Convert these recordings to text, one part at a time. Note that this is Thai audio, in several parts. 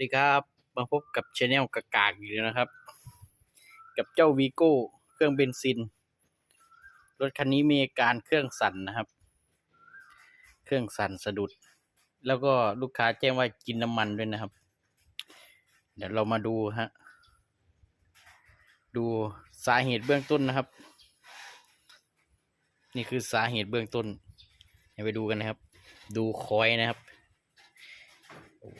ดีครับมาพบกับช anel กากากอีกแล้วนะครับ กับเจ้าวีโก้เครื่องเบนซิน รถคันนี้มีการเครื่องสั่นนะครับ เครื่องสั่นสะดุด แล้วก็ลูกค้าแจ้งว่ากินน้ำมันด้วยนะครับ เดี๋ยวเรามาดูฮะดูสาเหตุเบื้องต้นนะครับ นี่คือสาเหตุเบื้องต้นไปดูกันนะครับ ดูคอยนะครับโอ้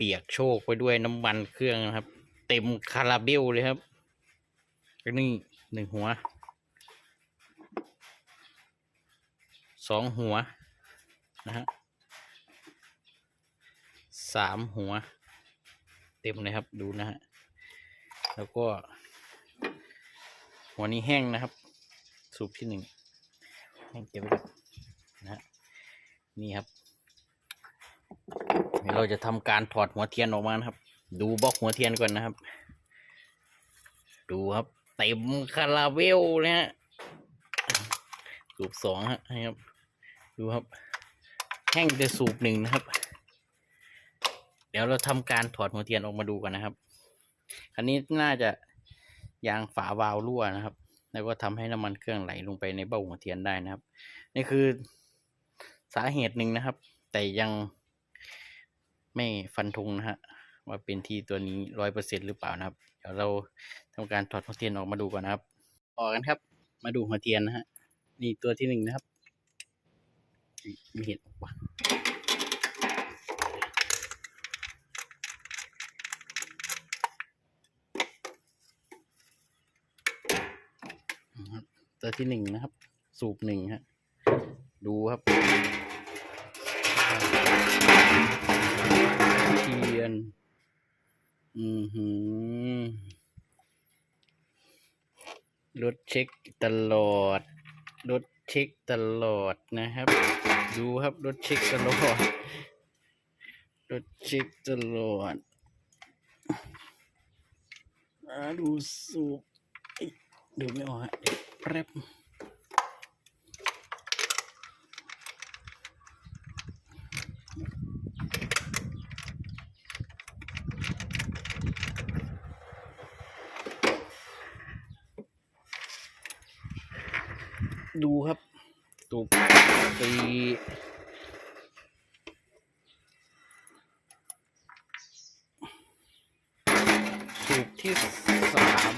ปียกโชกไปด้วยน้ำมันเครื่องนะครับ เต็มคาราเบลเลยครับนี่หนึ่งหัวสองหัวนะฮะสามหัว เต็มเลยครับดูนะฮะแล้วก็ หัวนี้แห้งนะครับ สูบที่หนึ่งแห้งเก็บไว้นะฮะนี่ครับ เราจะทำการถอดหัวเทียนออกมานะครับ ดูบล็อกหัวเทียนก่อนนะครับ ดูครับ เต็มคาราเบลเลยฮะสูบสองฮะให้ครับ ดูครับ แห้งแต่สูบหนึ่งนะครับ เดี๋ยวเราทำการถอดหัวเทียนออกมาดูกันนะครับ คันนี้น่าจะยางฝาวาล์วรั่วนะครับ แล้วก็ทำให้น้ำมันเครื่องไหลลงไปในเบ้าหัวเทียนได้นะครับ นี่คือสาเหตุหนึ่งนะครับ แต่ยัง ไม่ฟันธงนะฮะว่าเป็นที่ตัวนี้ร้อยเปอร์เซ็นหรือเปล่านะครับ เดี๋ยวเราทำการถอดหัวเทียนออกมาดูก่อนนะครับต่อกันครับ มาดูหัวเทียนนะฮะ นี่ตัวที่หนึ่งนะครับ มีเห็นออกปะนะครับตัวที่หนึ่งนะครับ สูบหนึ่งฮะ ดูครับ อือหือรถเช็คตลอด รถเช็คตลอดนะครับ ดูครับรถเช็คตลอด รถเช็คตลอดอดูสูบเอ้ยดูไม่ออกฮะเดี๋ยวแป๊บ ดูครับตูบตีสูบที่สาม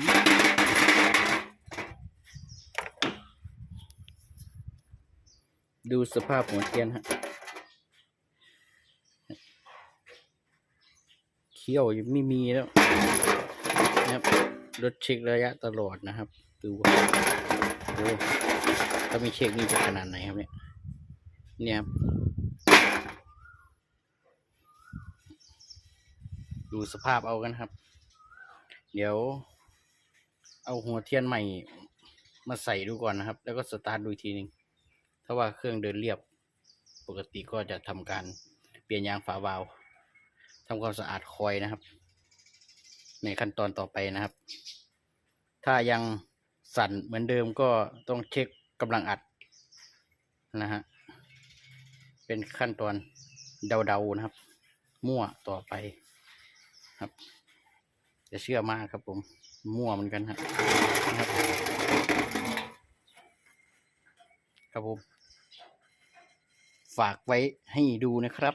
ดูสภาพหัวเทียนฮะเขี้ยวยังไม่มีแล้วนะครับรถเช็คระยะตลอดนะครับ ดูว่าโอ้ ถ้ามีเช็คนี่จะขนาดไหนครับเนี่ยเนี่ยครับดูสภาพเอากันครับ เดี๋ยว เอาหัวเทียนใหม่มาใส่ดูก่อนนะครับ แล้วก็สตาร์ทดูทีหนึง ถ้าว่าเครื่องเดินเรียบ ปกติก็จะทำการเปลี่ยนยางฝาวาล์วทำความสะอาดคอยนะครับ ในขั้นตอนต่อไปนะครับ ถ้ายังสั่นเหมือนเดิมก็ต้องเช็ค กำลังอัดนะฮะ เป็นขั้นตอนเดาๆนะครับ มั่วต่อไปครับ จะเชื่อมากครับผม มั่วเหมือนกันครับนะครับ ครับผม ฝากไว้ให้ดูนะครับ